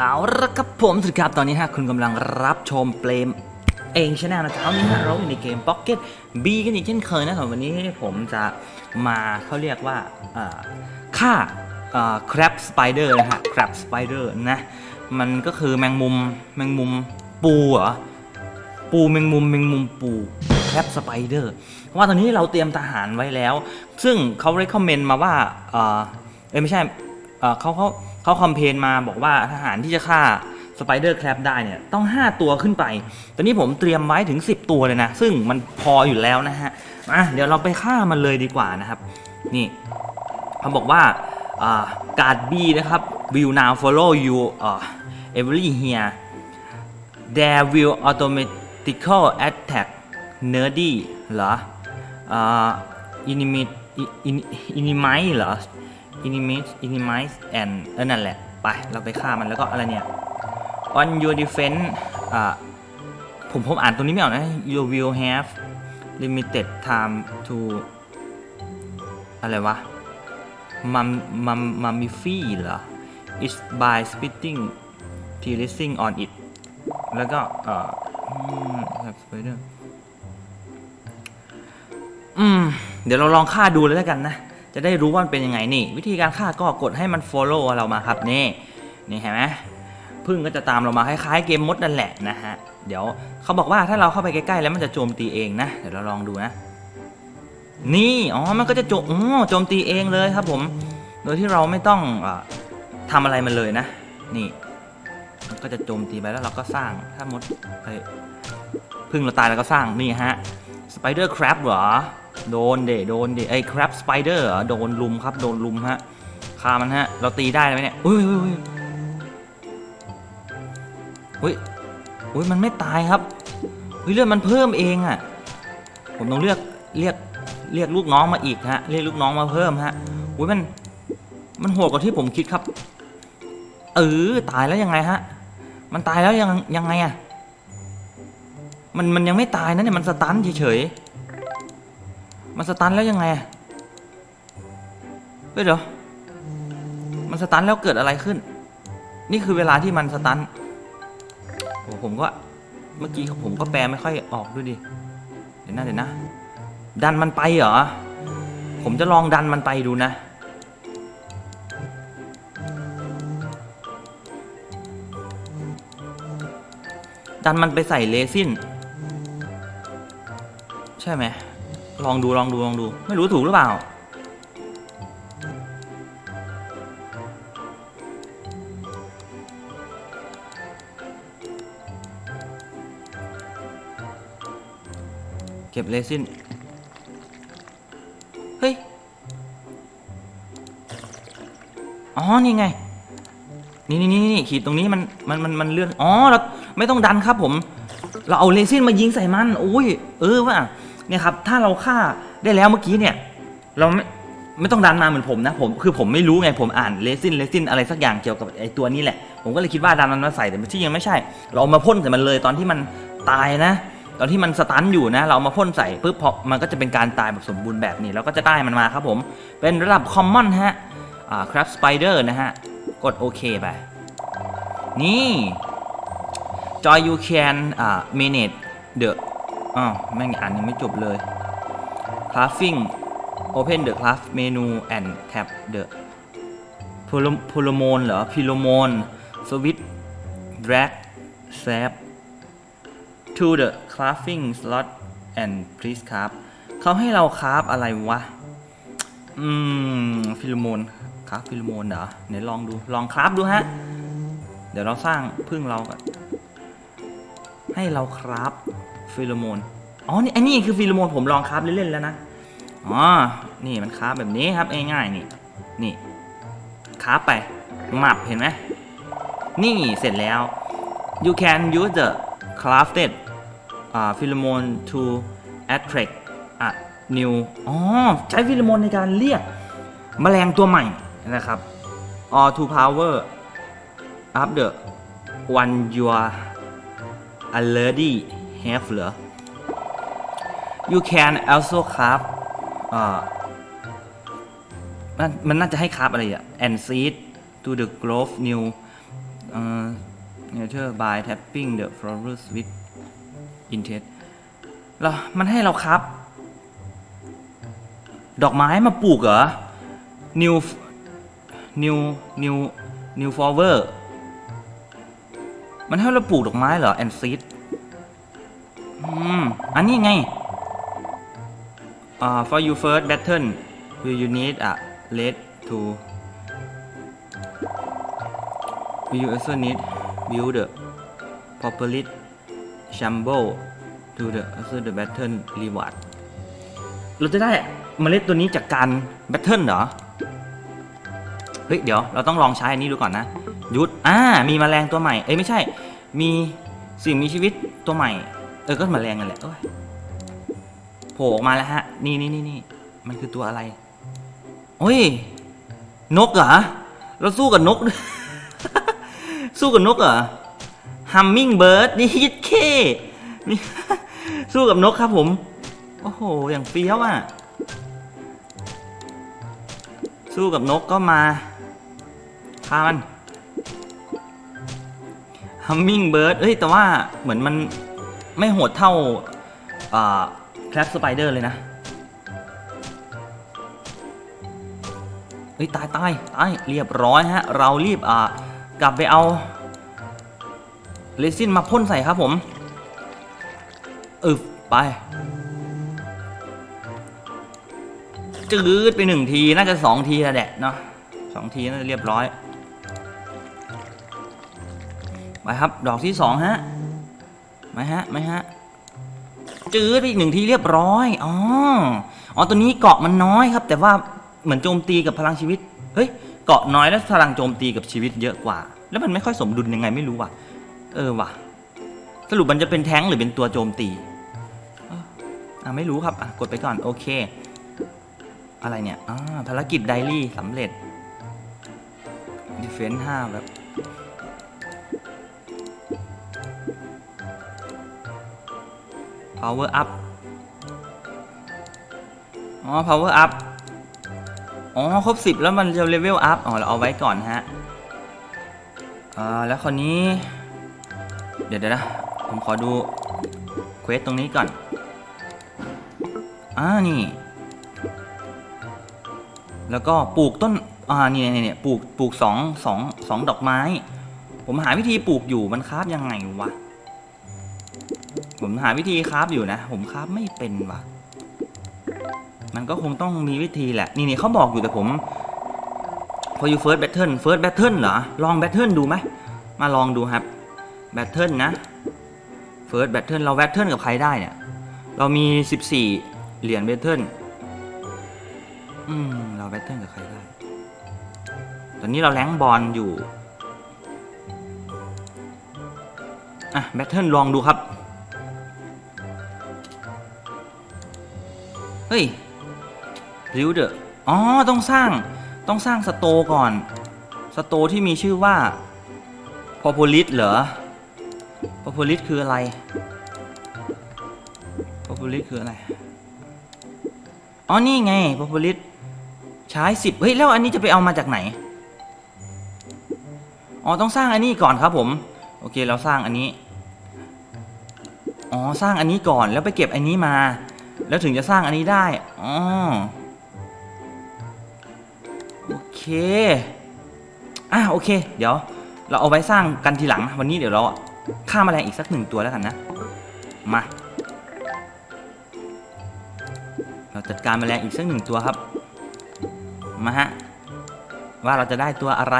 เอาละครับผมสวัสดีครับตอนนี้ฮะคุณกำลังรับชมเปลมเองชาแนลนะเช้านี้ฮะเราอยู่ในเกม Pocket B กันอีกเช่นเคยนะสำหรับวันนี้ผมจะมาเขาเรียกว่าอ่าฆ่าอ่า crab spider นะฮะ crab spider นะ มันก็คือแมงมุมแมงมุมปูเหรอปูแมงมุมแมงมุมปูแคปสไปเดอร์เพราะว่าตอนนี้เราเตรียมทหารไว้แล้ว ซึ่งเขา recommend มาว่าเออไม่ใช่เขาเขา เขาคอมเพนมาบอกว่าทหารที่จะฆ่าสไปเดอร์แครบได้เนี่ยต้อง 5 ตัวขึ้นไป ตอนนี้ผมเตรียมไว้ถึง 10 ตัวเลยนะ ซึ่งมันพออยู่แล้วนะฮะมาเดี๋ยวเราไปฆ่ามันเลยดีกว่านะครับ นี่เขาบอกว่าการ์ดบีนะครับ will now follow you uh, every here there will automatical attack nerdy เหรออ่า inimate inimize เหรอ inimize inimize and เออนั่นแหละ ไป เราไปฆ่ามันแล้วก็อะไรเนี่ย on your defense อ่าผมผมอ่านตรงนี้ไม่ออกนะ you will have limited time to อะไรวะ mum mum mummify เหรอ it's by spitting teasing on it แล้วก็เอ่ออืมครับสไปเดอร์อืม เดี๋ยวเราลองฆ่าดูเลยแล้วกันนะ จะได้รู้ว่ามันเป็นยังไงนี่ วิธีการฆ่าก็กดให้มัน follow เรามาครับนี่นี่เห็นไหมพึ่งก็จะตามเรามาคล้ายๆเกมมดนั่นแหละนะฮะเดี๋ยวเขาบอกว่าถ้าเราเข้าไปใกล้ๆแล้วมันจะโจมตีเองนะเดี๋ยวเราลองดูนะ นี่อ๋อมันก็จะโจมอ๋อโจมตีเองเลยครับผม โดยที่เราไม่ต้องอาทำอะไรมันเลยนะ นี่มันก็จะโจมตีไปแล้วเราก็สร้างถ้ามดเฮ้ยพึ่งเราตายแล้วก็สร้างนี่ฮะสไปเดอร์คร b เหรอ โดนเดโดนเดไอ้คร b สไปเดอร์โดนลุมครับโดนลุมฮะฆ่ามันฮะ เราตีได้ไหมเนี่ยอุ้ยอุ้ยอุ้ยอุ้ยอุ้ยมันไม่ตายครับอุ้ยเลือดมันเพิ่มเองอะ่ะผมต้องเลือกเรียกเรียกลูกน้องมาอีกฮะเรียกลูกน้องมาเพิ่มฮะอุ้ยมันมันโหดกว่าที่ผมคิดครับ เออตายแล้วยังไงฮะ มันตายแล้วยังยังไงอะมันมันยังไม่ตายนะเนี่ยมันสตันเฉยๆ มันสตันแล้วยังไงเฮ้ยเดี๋ยว มันสตันแล้วเกิดอะไรขึ้น นี่คือเวลาที่มันสตันโอ้ผมก็ เมื่อกี้ผมก็แปลไม่ค่อยออกด้วยดิ เดี๋ยวนะเดี๋ยวนะ ดันมันไปเหรอ ผมจะลองดันมันไปดูนะ ดันมันไปใส่เลซินใช่ไหม ลองดูลองดูลองดู ไม่รู้ถูกหรือเปล่า เก็บเลซินเฮ้ย อ๋อ นี่ไง นี่นี่นี่นขีดตรงนี้มันมันมันมันเลื่อน อ๋อ เราไม่ต้องดันครับผม เราเอาเลซินมายิงใส่มันโอ้ย เออว่า เนี่ยครับถ้าเราฆ่าได้แล้วเมื่อกี้เนี่ยเราไม่ไม่ต้องดันมาเหมือนผมนะผมคือผมไม่รู้ไงผมอ่านเลซินเลซินอะไรสักอย่างเกี่ยวกับไอตัวนี้แหละ ผมก็เลยคิดว่าดันมันมาใส่แต่ที่ยังไม่ใช่ เราเอามาพ่นใส่มันเลยตอนที่มันตายนะ ตอนที่มันสตันอยู่นะ เราเอามาพ่นใส่ปุ๊บพอมันก็จะเป็นการตายแบบสมบูรณ์แบบนี้เราก็จะได้มันมาครับผมเป็นระดับคอมมอนฮะอ่าครับสไปเดอร์นะฮะกดโอเคไปนี่ Joy you can อ่า manage the อ้าวแม่งอ่านยังไม่จบเลย crafting open the craft menu and tap the pheromone เหรอ pheromone switch drag save to the crafting slot and please craft เขาให้เราคราฟอะไรวะ อืมฟิโลโมนคราฟฟิโลโมนเหรอไหนลองดูลองคราฟดูฮะ เดี๋ยวเราสร้างพึ่งเราก่อนให้เราคราฟ ฟิโลโมน อ๋อ นี่ไอ้นี่คือฟิโลโมนผมลองคราฟเล่นๆแล้วนะ อ๋อ นี่มันคราฟแบบนี้ครับง่ายๆนี่ นี่คราฟไปหมับเห็นไหม นี่เสร็จแล้ว you can use the crafted uh, pheromone to attract a new อ๋อ ใช้ฟิโลโมนในการเรียกแมลงตัวใหม่นะครับ or to power up the one you are already have เหรอ you can also craft อ่ามันมันน่าจะให้คราฟอะไรอะ and seed to the growth new nature by tapping the flowers with intent แล้วมันให้เราครับ ดอกไม้มาปลูกเหรอ new new new new flower มันให้เราปลูกดอกไม้เหรอ and seed อันนี้ไงอ่า for you first battle will you need a lead to will you also need build the properly shamble to the also the battle reward เราจะได้เมล็ดตัวนี้จากการแบทเทิลเหรอ เฮ้ย เดี๋ยวเราต้องลองใช้อันนี้ดูก่อนนะ ยุทธอ่า มีมแมลงตัวใหม่ เอ้ย ไม่ใช่ มีสิ่งมีชีวิตตัวใหม่ เออก็มาแมลงกันแหละเอ้ยโผล่ออกมาแล้วฮะ นี่นี่นี่นี่มันคือตัวอะไร โอ้ย นกเหรอ เราสู้กับนก สู้กับนกเหรอ ฮัมมิงเบิร์ดนี่ยิดเคนี่สู้กับนกครับผม โอ้โห อย่างเฟี้ยวอะ สู้กับนกก็มาพามันฮัมมิงเบิร์ดเอ้ย แต่ว่าเหมือนมัน ไม่โหดเท่าแคลปสไปเดอร์เลยนะ เฮ้ย ตายตายตายเรียบร้อยฮะ เรารีบอ่ากลับไปเอาเรซินมาพ่นใส่ครับผมอึบไป จืดไปหนึ่งทีน่าจะสองทีล้วแหละเนาะสองทีน่าจะเรียบร้อย ไปครับ ดอกที่สองฮะ ไหมฮะไหมฮะจืดไปอีกหนึ่งทีเรียบร้อยอ๋ออ๋อตัวนี้เกาะมันน้อยครับ แต่ว่าเหมือนโจมตีกับพลังชีวิตเฮ้ยเกาะน้อยแล้วพลังโจมตีกับชีวิตเยอะกว่า แล้วมันไม่ค่อยสมดุลยังไงไม่รู้ว่ะ เออว่ะ สรุปมันจะเป็นแท้งหรือเป็นตัวโจมตีเอ้ออะไม่รู้ครับอะกดไปก่อนโอเค อะไรเนี่ยอ่าภารกิจไดรี่สำเร็จดิเฟนซ์ห้าแบบ power up อ๋อ power up อ๋อ ครบสิบแล้วมันจะ level up อ๋อ เราเอาไว้ก่อนฮะ อ่า แล้วคราวนี้ เดี๋ยวเดี๋ยวนะ ผมขอดูเควสตรงนี้ก่อน อ่า นี่ แล้วก็ปลูกต้น อ่า นี่เนี่ยเนี่ปลูก ปลูกสองสองสองดอกไม้ ผมหาวิธีปลูกอยู่ มันคราฟยังไงวะ ผมหาวิธีคราฟอยู่นะ ผมคราฟไม่เป็นวะมันก็คงต้องมีวิธีแหละ นี่นี่เขาบอกอยู่แต่ผม for you first battle first battle เหรอ ลอง battle ดูไหมมาลองดูครับ battle นะ first battle เรา battle กับใครได้เนี่ย เรามี 14 เหรียญ battle อืม เรา battle กับใครได้ ตอนนี้เราแรงบอลอยู่ อะ battle ลองดูครับ เฮ้ยริวเดออ๋อ ต้องสร้าง ต้องสร้างสโตก่อน สโตที่มีชื่อว่าพอ p ลิ s เหรอพอ p ลิ s คืออะไรพอ p ลิ s คืออะไร อ๋อ นี่ไงพอ p ลิ s ใช้สิบเฮ้ย แล้วอันนี้จะไปเอามาจากไหน อ๋อ ต้องสร้างอันนี้ก่อนครับผม โอเค เราสร้างอันนี้ อ๋อ สร้างอันนี้ก่อน แล้วไปเก็บอันนี้มา แล้วถึงจะสร้างอันนี้ได้อ๋อโอเค อะโอเค เดี๋ยว เราเอาไว้สร้างกันทีหลังวันนี้เดี๋ยวเราฆ่าแมลงอีกสักหนึ่งตัวแล้วกันนะ มา เราจัดการแมลงอีกสักหนึ่งตัวครับ มาฮะ ว่าเราจะได้ตัวอะไร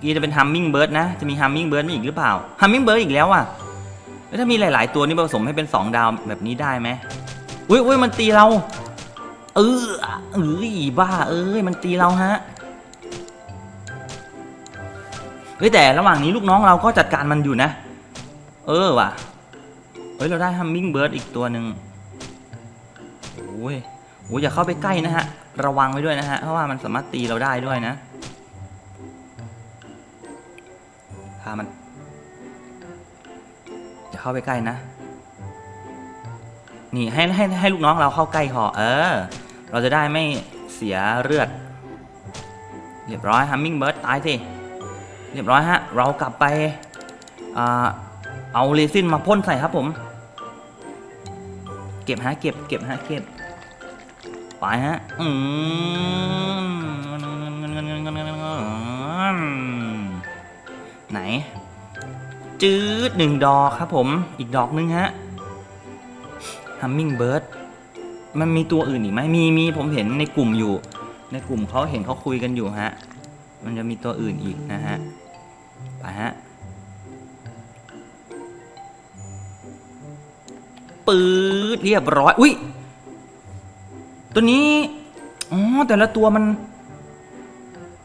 กีจะเป็นฮัมมิงเบิร์ดนะ จะมีฮัมมิงเบิร์ดมีอีกหรือเปล่าฮัมมิงเบิร์ดอีกแล้วอะ แล้วถ้ามีหลาย ๆ ตัวนี่ผสมให้เป็น 2 ดาวแบบนี้ได้ไหม อุ้ยอุ้ยมันตีเรา เออเอ้ยบ้า เอ้ยมันตีเราฮะเฮ้ยแต่ระหว่างนี้ลูกน้องเราก็จัดการมันอยู่นะ เออว่ะเฮ้ยเราได้ฮัมมิงเบิร์ดอีกตัวหนึ่งโอ้ยโอ้ยอย่าเข้าไปใกล้นะฮะ ระวังไว้ด้วยนะฮะ เพราะว่ามันสามารถตีเราได้ด้วยนะพามันอย่าเข้าไปใกล้นะ นี่ให้ให้ให้ลูกน้องเราเข้าใกล้คอเออ เราจะได้ไม่เสียเลือด เรียบร้อยฮัมมิงเบิร์ดตายสิ เรียบร้อยฮะ เรากลับไปอเอาเรซินมาพ่นใส่ครับผม เก็บฮะเก็บเก็บฮะเก็บไปฮะ อืมไหน จืดหนึ่งดอกครับผม อีกดอกนึงฮะ ฮัมมิงเบิร์ดมันมีตัวอื่นอีกไหมมีมีผมเห็นในกลุ่มอยู่ ในกลุ่มเขาเห็นเขาคุยกันอยู่ฮะ มันจะมีตัวอื่นอีกนะฮะ ไปฮะปืดเรียบร้อย อุ้ย ตัวนี้ อ๋อ แต่ละตัวมัน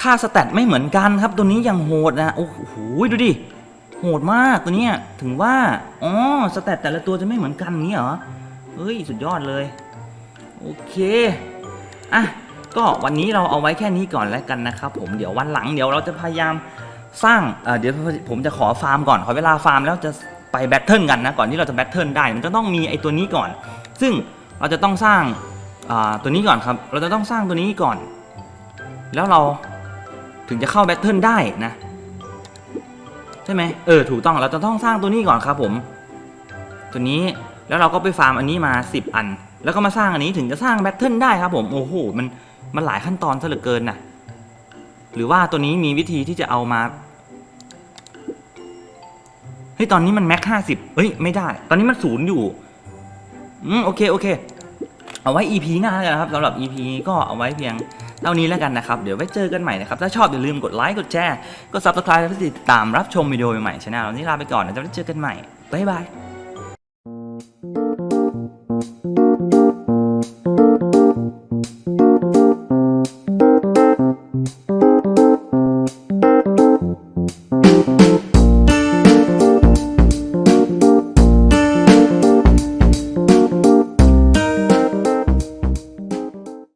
ค่าสแตทไม่เหมือนกันครับ ตัวนี้อยังโหดนะ โอ้โห ดูดิ โหดมากตัวเนี้ย ถึงว่า อ๋อ สแตทแต่ละตัวจะไม่เหมือนกันนี้เหรอ เฮ้ย สุดยอดเลย โอเค อะ ก็วันนี้เราเอาไว้แค่นี้ก่อนแล้วกันนะครับผม เดี๋ยววันหลังเดี๋ยวเราจะพยายามสร้างเเดี๋ยวผมจะขอฟาร์มก่อน ขอเวลาฟาร์มแล้วจะไปแบทเทิลกันนะ ก่อนที่เราจะแบทเทิลได้ มันจะต้องมีไอตัวนี้ก่อน ซึ่งเราจะต้องสร้างาตัวนี้ก่อนครับ เราจะต้องสร้างตัวนี้ก่อน แล้วเราถึงจะเข้าแบทเทิลได้นะ ใช่ไหมเออ ถูกต้อง เราจะต้องสร้างตัวนี้ก่อนครับผม ตัวนี้ แล้วเราก็ไปฟาร์มอันนี้มา 10 อัน แล้วก็มาสร้างอันนี้ถึงจะสร้างแบทเทิลได้ครับผม โอ้โห มัน มันหลายขั้นตอนซะเหลือเกินนะหรือว่าตัวนี้มีวิธีที่จะเอามา เฮ้ย ตอนนี้มันแม็กห้าสิบเฮ้ย ไม่ได้ ตอนนี้มันศูนย์อยู่ อืม โอเค โอเค เอาไว้ EP หน้าแล้วกันนะครับสำหรับ EP ก็เอาไว้เพียงเท่านี้แล้วกันนะครับ เดี๋ยวไว้เจอกันใหม่นะครับ ถ้าชอบอย่าลืมกดไลค์ กดแชร์ กด subscribe และติดตามรับชมวิดีโอใหม่ๆช anel วันนี้ลาไปก่อนนะจะไว้เจอกันใหม่ บ๊ายบาย